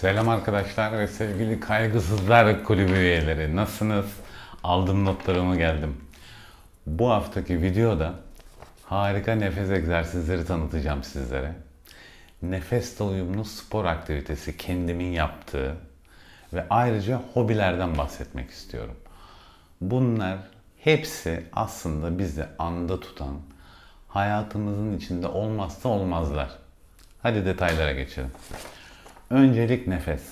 Selam arkadaşlar ve sevgili Kaygısızlar Kulübü üyeleri. Nasılsınız? Aldım notlarımı geldim. Bu haftaki videoda harika nefes egzersizleri tanıtacağım sizlere. Nefesle uyumlu spor aktivitesi kendimin yaptığı ve ayrıca hobilerden bahsetmek istiyorum. Bunlar hepsi aslında bizi anda tutan, hayatımızın içinde olmazsa olmazlar. Hadi detaylara geçelim. Öncelik nefes.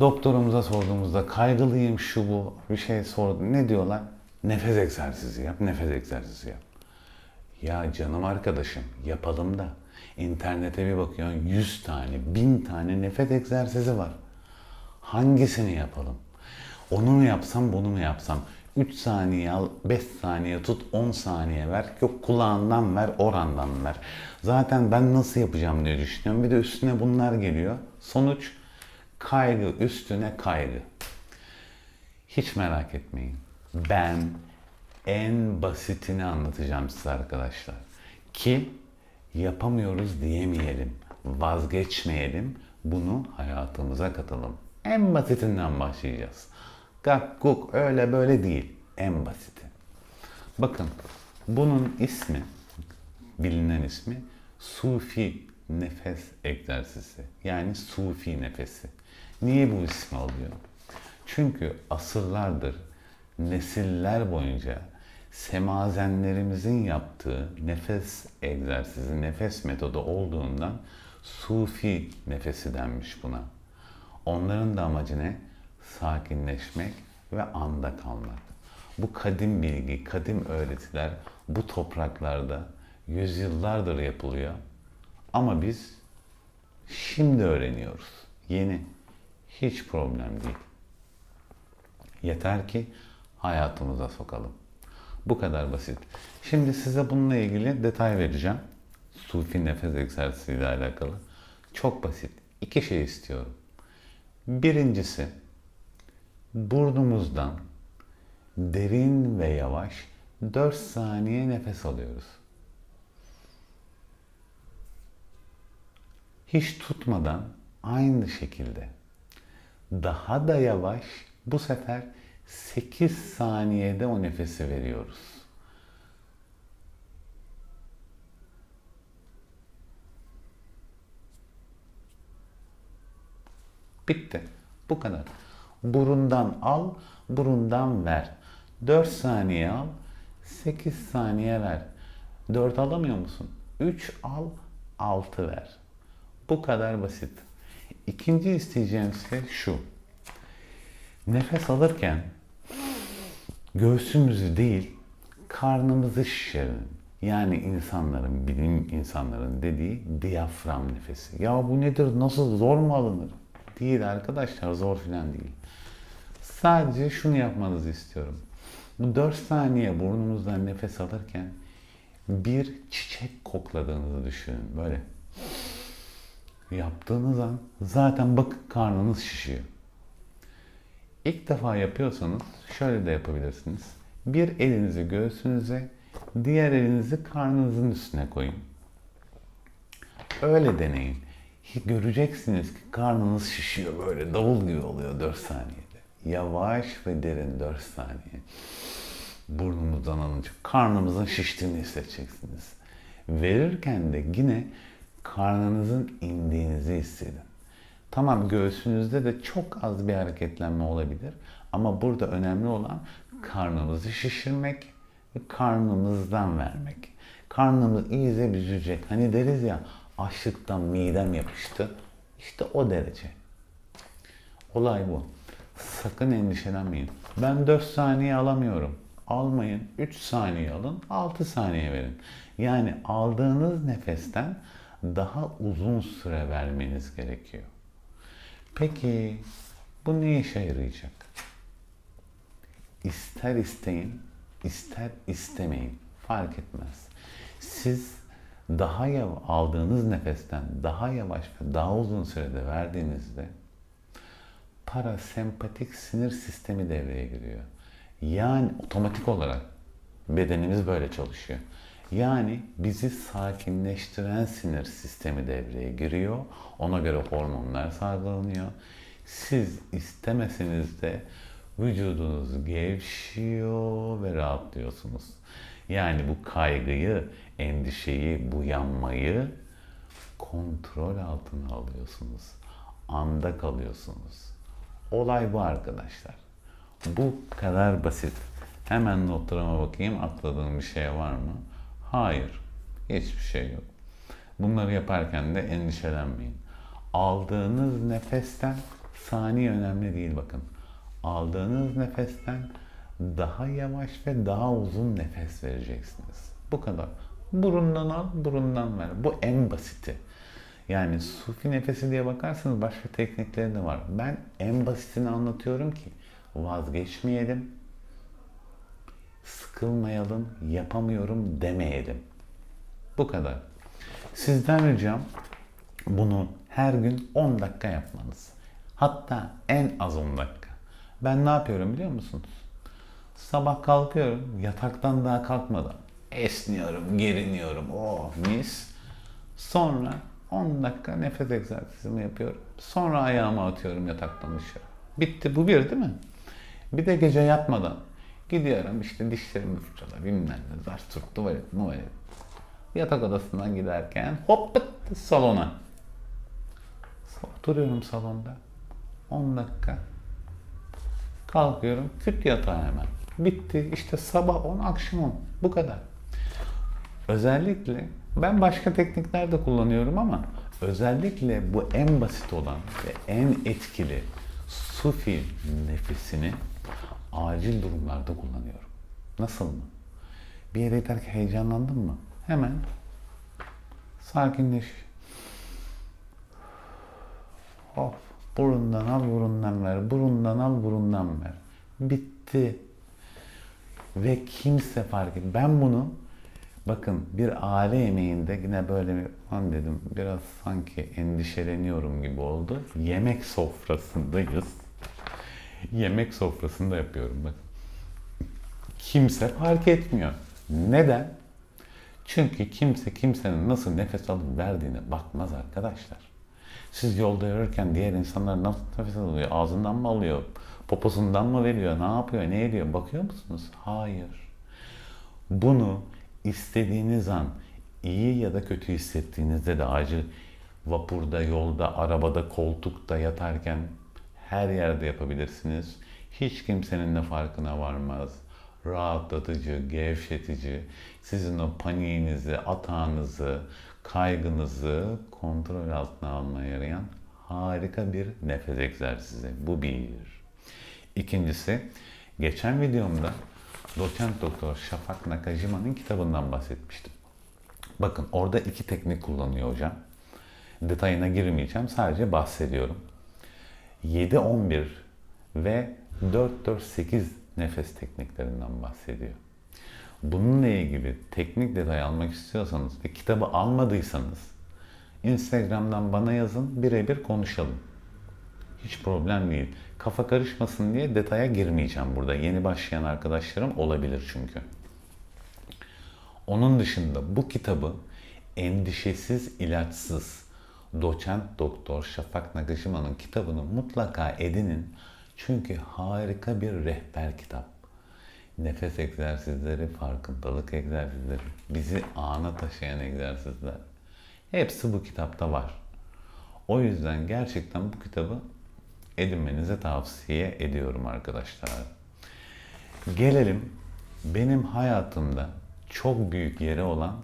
Doktorumuza sorduğumuzda kaygılıyım şu bu bir şey sordu. Ne diyorlar? Nefes egzersizi yap, nefes egzersizi yap. Ya canım arkadaşım yapalım da internete bir bakıyorsun 100 tane, 1000 tane nefes egzersizi var. Hangisini yapalım? Onu mu yapsam, bunu mu yapsam? 3 saniye al, 5 saniye tut, 10 saniye ver. Yok kulağından ver, orandan ver. Zaten ben nasıl yapacağım diye düşünüyorum. Bir de üstüne bunlar geliyor. Sonuç kaygı üstüne kaygı. Hiç merak etmeyin. Ben en basitini anlatacağım size arkadaşlar. Ki yapamıyoruz diyemeyelim. Vazgeçmeyelim. Bunu hayatımıza katalım. En basitinden başlayacağız. Gak guk öyle böyle değil. En basiti. Bakın bunun ismi, bilinen ismi Sufi nefes egzersizi. Yani Sufi nefesi. Niye bu ismi alıyor? Çünkü asırlardır nesiller boyunca semazenlerimizin yaptığı nefes egzersizi, nefes metodu olduğundan Sufi nefesi denmiş buna. Onların da amacı ne? Sakinleşmek ve anda kalmak. Bu kadim bilgi, kadim öğretiler bu topraklarda yüzyıllardır yapılıyor. Ama biz şimdi öğreniyoruz. Yeni. Hiç problem değil. Yeter ki hayatımıza sokalım. Bu kadar basit. Şimdi size bununla ilgili detay vereceğim. Sufi nefes egzersizi ile alakalı. Çok basit. İki şey istiyorum. Birincisi burnumuzdan derin ve yavaş 4 saniye nefes alıyoruz. Hiç tutmadan aynı şekilde daha da yavaş bu sefer 8 saniyede o nefesi veriyoruz. Bitti. Bu kadar. Burundan al, burundan ver. 4 saniye al, 8 saniye ver. 4 alamıyor musun? 3 al, 6 ver. Bu kadar basit. İkinci isteyeceğim şey şu. Nefes alırken göğsümüzü değil, karnımızı şişirin. Yani insanların, bilim insanların dediği diyafram nefesi. Ya bu nedir, nasıl, zor mu alınır? Değil arkadaşlar, zor filan değil. Sadece şunu yapmanızı istiyorum. Bu 4 saniye burnunuzdan nefes alırken bir çiçek kokladığınızı düşünün. Böyle yaptığınız an zaten bakın karnınız şişiyor. İlk defa yapıyorsanız şöyle de yapabilirsiniz. Bir elinizi göğsünüze, diğer elinizi karnınızın üstüne koyun. Öyle deneyin. Göreceksiniz ki karnınız şişiyor böyle davul gibi oluyor 4 saniyede. Yavaş ve derin 4 saniye. Burnumuzdan alınca karnımızın şiştiğini hissedeceksiniz. Verirken de yine karnınızın indiğinizi hissedin. Tamam göğsünüzde de çok az bir hareketlenme olabilir. Ama burada önemli olan karnımızı şişirmek ve karnımızdan vermek. Karnımız iyice büzecek. Hani deriz ya açlıktan midem yapıştı. İşte o derece. Olay bu. Sakın endişelenmeyin. Ben 4 saniye alamıyorum. Almayın. 3 saniye alın. 6 saniye verin. Yani aldığınız nefesten daha uzun süre vermeniz gerekiyor. Peki bu ne işe yarayacak? İster isteyin, ister istemeyin. Fark etmez. Siz daha yavaş aldığınız nefesten daha yavaş ve daha uzun sürede verdiğinizde parasempatik sinir sistemi devreye giriyor. Yani otomatik olarak bedenimiz böyle çalışıyor. Yani bizi sakinleştiren sinir sistemi devreye giriyor. Ona göre hormonlar salgılanıyor. Siz istemeseniz de vücudunuz gevşiyor ve rahatlıyorsunuz. Yani bu kaygıyı, endişeyi, bu yanmayı kontrol altına alıyorsunuz. Anda kalıyorsunuz. Olay bu arkadaşlar. Bu kadar basit. Hemen notlarıma bakayım atladığım bir şey var mı? Hayır. Hiçbir şey yok. Bunları yaparken de endişelenmeyin. Aldığınız nefesten saniye önemli değil bakın. Aldığınız nefesten daha yavaş ve daha uzun nefes vereceksiniz. Bu kadar. Burundan al, burundan ver. Bu en basiti. Yani sufi nefesi diye bakarsanız başka teknikleri de var. Ben en basitini anlatıyorum ki vazgeçmeyelim, sıkılmayalım, yapamıyorum demeyelim. Bu kadar. Sizden ricam bunu her gün 10 dakika yapmanız. Hatta en az 10 dakika. Ben ne yapıyorum biliyor musunuz? Sabah kalkıyorum, yataktan daha kalkmadan esniyorum, geriniyorum. Oh mis. Sonra 10 dakika nefes egzersizimi yapıyorum. Sonra ayağımı atıyorum yataktan dışarı. Bitti. Bu bir değil mi? Bir de gece yatmadan gidiyorum işte dişlerimi fırçala bilmem ne zar turt tuvalet muvalet. Yatak odasından giderken hop pıt salona. Oturuyorum salonda. 10 dakika. Kalkıyorum küt yatağa hemen. Bitti. İşte sabah 10 akşam 10. Bu kadar. Özellikle ben başka teknikler de kullanıyorum ama özellikle bu en basit olan ve en etkili sufi nefesini acil durumlarda kullanıyorum. Nasıl mı? Bir yere giderken heyecanlandın mı? Hemen sakinleş. Of. Burundan al, burundan ver. Burundan al, burundan ver. Bitti. Ve kimse fark et. Ben bunu bakın bir aile yemeğinde yine böyle bir lan dedim biraz sanki endişeleniyorum gibi oldu. Yemek sofrasındayız. Yemek sofrasında yapıyorum bakın. Kimse fark etmiyor. Neden? Çünkü kimse kimsenin nasıl nefes alıp verdiğine bakmaz arkadaşlar. Siz yolda yürürken diğer insanlar nasıl nefes alıyor? Ağzından mı alıyor? Poposundan mı veriyor? Ne yapıyor? Ne ediyor? Bakıyor musunuz? Hayır. Bunu istediğiniz an iyi ya da kötü hissettiğinizde de acil vapurda, yolda, arabada, koltukta yatarken her yerde yapabilirsiniz. Hiç kimsenin de farkına varmaz. Rahatlatıcı, gevşetici, sizin o paniğinizi, atağınızı, kaygınızı kontrol altına almaya yarayan harika bir nefes egzersizi. Bu bir. İkincisi, geçen videomda doçent doktor Şafak Nakajima'nın kitabından bahsetmiştim. Bakın orada iki teknik kullanıyor hocam. Detayına girmeyeceğim, sadece bahsediyorum. 7-11 ve 4-4-8 nefes tekniklerinden bahsediyor. Bununla ilgili teknik detay almak istiyorsanız ve kitabı almadıysanız Instagram'dan bana yazın birebir konuşalım. Hiç problem değil. Kafa karışmasın diye detaya girmeyeceğim burada. Yeni başlayan arkadaşlarım olabilir çünkü. Onun dışında bu kitabı endişesiz ilaçsız doçent doktor Şafak Nagashima'nın kitabını mutlaka edinin. Çünkü harika bir rehber kitap. Nefes egzersizleri, farkındalık egzersizleri, bizi ana taşıyan egzersizler. Hepsi bu kitapta var. O yüzden gerçekten bu kitabı edinmenizi tavsiye ediyorum arkadaşlar. Gelelim benim hayatımda çok büyük yeri olan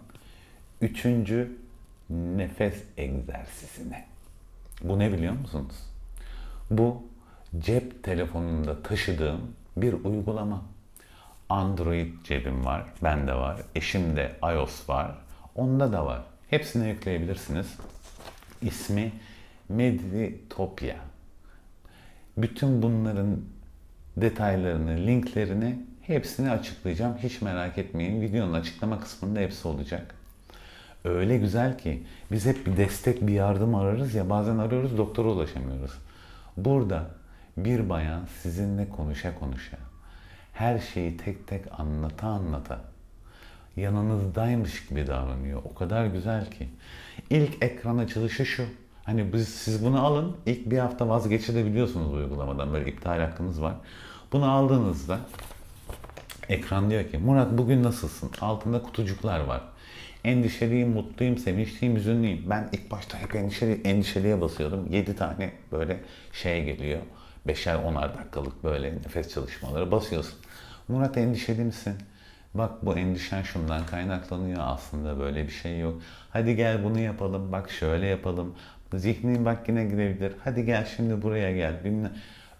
üçüncü nefes egzersizine. Bu ne biliyor musunuz? Bu cep telefonunda taşıdığım bir uygulama. Android cebim var, bende var, eşimde iOS var, onda da var. Hepsine yükleyebilirsiniz. İsmi Meditopia. Bütün bunların detaylarını, linklerini hepsini açıklayacağım. Hiç merak etmeyin. Videonun açıklama kısmında hepsi olacak. Öyle güzel ki biz hep bir destek, bir yardım ararız ya bazen arıyoruz doktora ulaşamıyoruz. Burada bir bayan sizinle konuşa konuşa her şeyi tek tek anlata anlata yanınızdaymış gibi davranıyor. O kadar güzel ki. İlk ekran açılışı şu. Hani biz, siz bunu alın, ilk bir hafta vazgeçebiliyorsunuz uygulamadan. Böyle iptal hakkınız var. Bunu aldığınızda ekran diyor ki Murat bugün nasılsın? Altında kutucuklar var. Endişeliyim, mutluyum, sevinçliyim, üzünlüyüm. Ben ilk başta hep endişeli, endişeliye basıyordum. 7 tane böyle şey geliyor. Beşer onar dakikalık böyle nefes çalışmaları basıyorsun. Murat endişeli misin? Bak bu endişen şundan kaynaklanıyor aslında böyle bir şey yok. Hadi gel bunu yapalım. Bak şöyle yapalım. Zihnin bak yine gidebilir. Hadi gel şimdi buraya gel. Bilmem.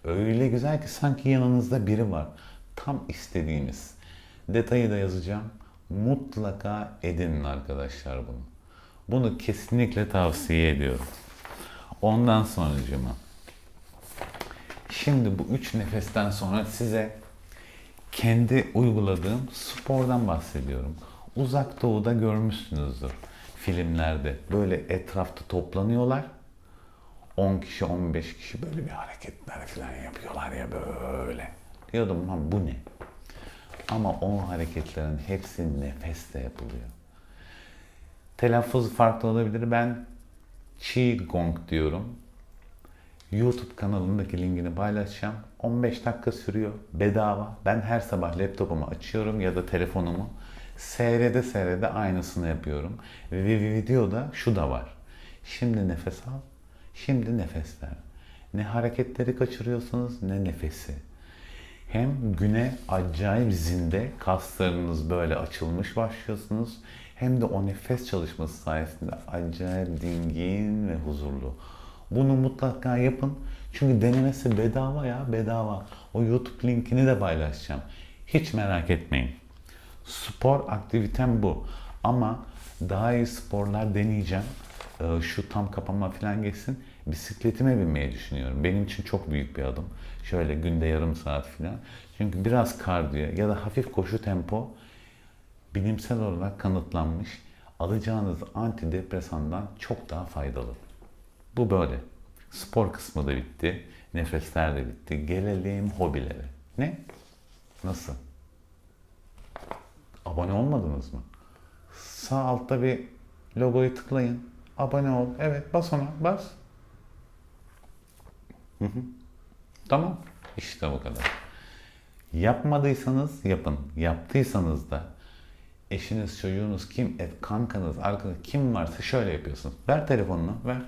Öyle güzel ki sanki yanınızda biri var. Tam istediğimiz. Detayı da yazacağım. Mutlaka edinin arkadaşlar bunu. Bunu kesinlikle tavsiye ediyorum. Ondan sonracığıma. Şimdi bu üç nefesten sonra size kendi uyguladığım spordan bahsediyorum. Uzak doğuda görmüşsünüzdür filmlerde. Böyle etrafta toplanıyorlar. 10 kişi 15 kişi böyle bir hareketler falan yapıyorlar ya böyle. Diyordum lan bu ne? Ama o hareketlerin hepsi nefeste yapılıyor. Telaffuz farklı olabilir. Ben Qigong diyorum. YouTube kanalındaki linkini paylaşacağım. 15 dakika sürüyor. Bedava. Ben her sabah laptopumu açıyorum ya da telefonumu. Seyrede seyrede aynısını yapıyorum. Ve videoda şu da var. Şimdi nefes al. Şimdi nefes ver. Ne hareketleri kaçırıyorsunuz ne nefesi. Hem güne acayip zinde kaslarınız böyle açılmış başlıyorsunuz. Hem de o nefes çalışması sayesinde acayip dingin ve huzurlu. Bunu mutlaka yapın. Çünkü denemesi bedava ya bedava. O YouTube linkini de paylaşacağım. Hiç merak etmeyin. Spor aktivitem bu. Ama daha iyi sporlar deneyeceğim. Ee, Şu tam kapanma falan geçsin. Bisikletime binmeyi düşünüyorum. Benim için çok büyük bir adım. Şöyle günde yarım saat falan. Çünkü biraz kardiyo ya da hafif koşu tempo bilimsel olarak kanıtlanmış. Alacağınız antidepresandan çok daha faydalı. Bu böyle. Spor kısmı da bitti. Nefesler de bitti. Gelelim hobilere. Ne? Nasıl? Abone olmadınız mı? Sağ altta bir logoyu tıklayın. Abone ol. Evet bas ona. Bas. Hı hı. Tamam. İşte bu kadar. Yapmadıysanız yapın. Yaptıysanız da eşiniz, çocuğunuz kim, et, kankanız, arkadaş kim varsa şöyle yapıyorsunuz. Ver telefonunu, ver.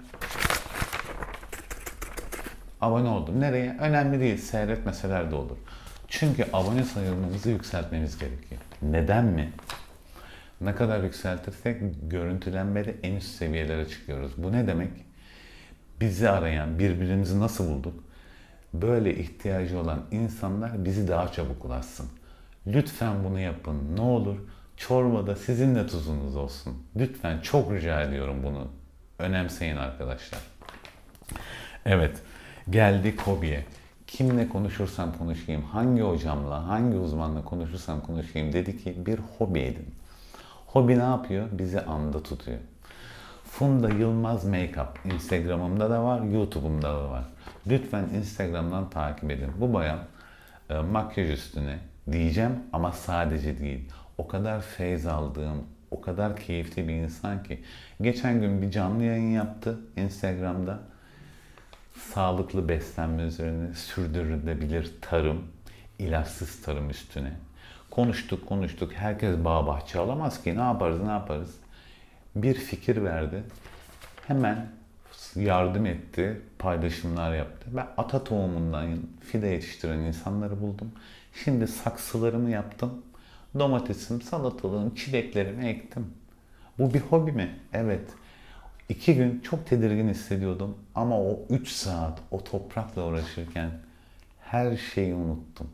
Abone oldum. Nereye? Önemli değil. Seyretmeseler de olur. Çünkü abone sayımızı yükseltmemiz gerekiyor. Neden mi? Ne kadar yükseltirsek görüntülenmede en üst seviyelere çıkıyoruz. Bu ne demek? Bizi arayan, birbirimizi nasıl bulduk? Böyle ihtiyacı olan insanlar bizi daha çabuk ulaşsın. Lütfen bunu yapın. Ne olur çorbada sizin de tuzunuz olsun. Lütfen çok rica ediyorum bunu. Önemseyin arkadaşlar. Evet, geldik hobiye. Kimle konuşursam konuşayım, hangi hocamla, hangi uzmanla konuşursam konuşayım dedi ki bir hobi edin. Hobi ne yapıyor? Bizi anda tutuyor. Funda Yılmaz Makeup Instagram'ımda da var, YouTube'umda da var. Lütfen Instagram'dan takip edin. Bu bayan e, makyaj üstüne diyeceğim ama sadece değil. O kadar feyz aldığım, o kadar keyifli bir insan ki. Geçen gün bir canlı yayın yaptı Instagram'da. Sağlıklı beslenme üzerine sürdürülebilir tarım, ilaçsız tarım üstüne. Konuştuk konuştuk. Herkes bağ bahçe alamaz ki. Ne yaparız ne yaparız? Bir fikir verdi. Hemen yardım etti. Paylaşımlar yaptı. Ben ata tohumundan fide yetiştiren insanları buldum. Şimdi saksılarımı yaptım. Domatesim, salatalığım, çileklerimi ektim. Bu bir hobi mi? Evet. İki gün çok tedirgin hissediyordum ama o üç saat o toprakla uğraşırken her şeyi unuttum.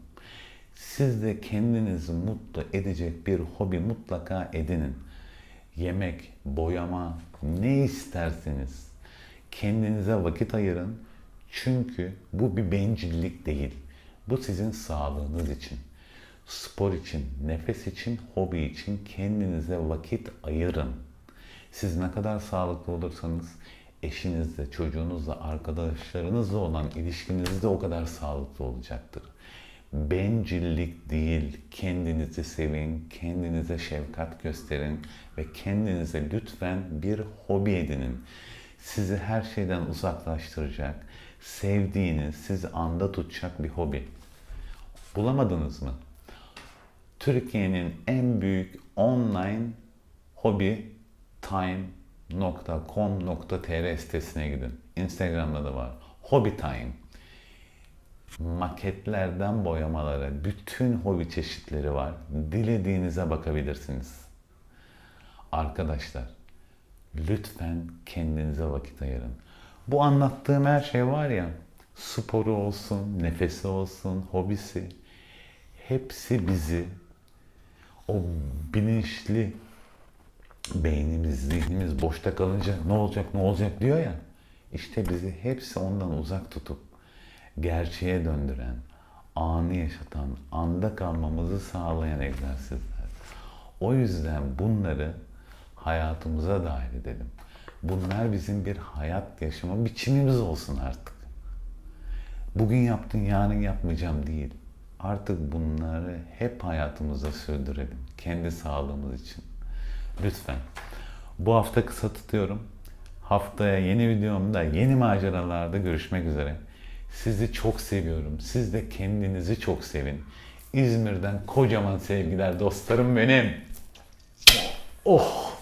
Siz de kendinizi mutlu edecek bir hobi mutlaka edinin. Yemek, boyama, ne isterseniz kendinize vakit ayırın. Çünkü bu bir bencillik değil. Bu sizin sağlığınız için. Spor için, nefes için, hobi için kendinize vakit ayırın. Siz ne kadar sağlıklı olursanız eşinizle, çocuğunuzla, arkadaşlarınızla olan ilişkiniz de o kadar sağlıklı olacaktır. bencillik değil, kendinizi sevin, kendinize şefkat gösterin ve kendinize lütfen bir hobi edinin. Sizi her şeyden uzaklaştıracak, sevdiğiniz, sizi anda tutacak bir hobi. Bulamadınız mı? Türkiye'nin en büyük online hobi time.com.tr sitesine gidin. Instagram'da da var. Hobby Time. Maketlerden boyamalara bütün hobi çeşitleri var. Dilediğinize bakabilirsiniz. Arkadaşlar, lütfen kendinize vakit ayırın. Bu anlattığım her şey var ya, sporu olsun, nefesi olsun, hobisi, hepsi bizi o bilinçli beynimiz, zihnimiz boşta kalınca ne olacak ne olacak diyor ya. İşte bizi hepsi ondan uzak tutup gerçeğe döndüren, anı yaşatan, anda kalmamızı sağlayan egzersizler. O yüzden bunları hayatımıza dahil edelim. Bunlar bizim bir hayat yaşama biçimimiz olsun artık. Bugün yaptın yarın yapmayacağım değil. Artık bunları hep hayatımızda sürdürelim. Kendi sağlığımız için. Lütfen. Bu hafta kısa tutuyorum. Haftaya yeni videomda, yeni maceralarda görüşmek üzere. Sizi çok seviyorum. Siz de kendinizi çok sevin. İzmir'den kocaman sevgiler dostlarım benim. Oh!